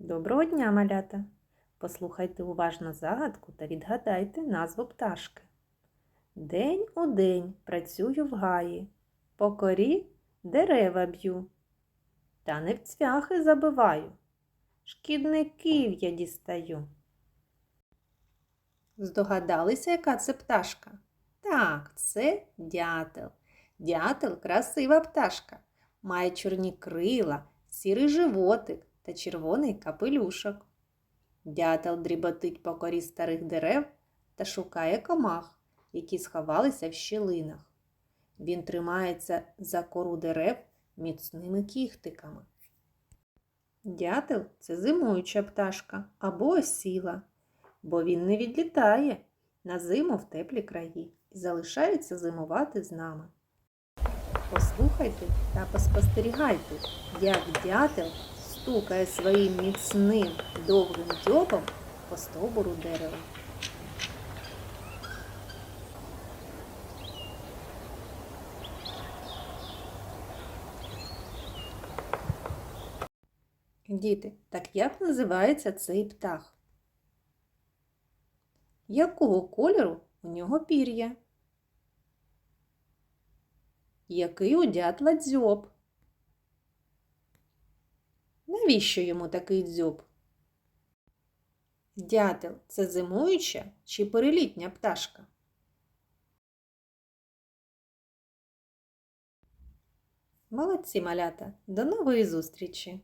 Доброго дня, малята! Послухайте уважно загадку та відгадайте назву пташки. День у день працюю в гаї, по корі дерева б'ю, та не в цвяхи забиваю, шкідників я дістаю. Здогадалися, яка це пташка? Так, це дятел. Дятел красива пташка. Має чорні крила, сірий животик та червоний капелюшок. Дятел дріботить по корі старих дерев та шукає комах, які сховалися в щілинах. Він тримається за кору дерев міцними кіхтиками. Дятел це зимуюча пташка або осіла, бо він не відлітає на зиму в теплі краї і залишається зимувати з нами. Послухайте та поспостерігайте, як дятел стукає своїм міцним довгим дзьобом по стовбуру дерева. Діти, так як називається цей птах? Якого кольору у нього пір'я? Який у дятла дзьоб? Навіщо йому такий дзьоб? Дятел це зимуюча чи перелітня пташка? Молодці малята! До нової зустрічі!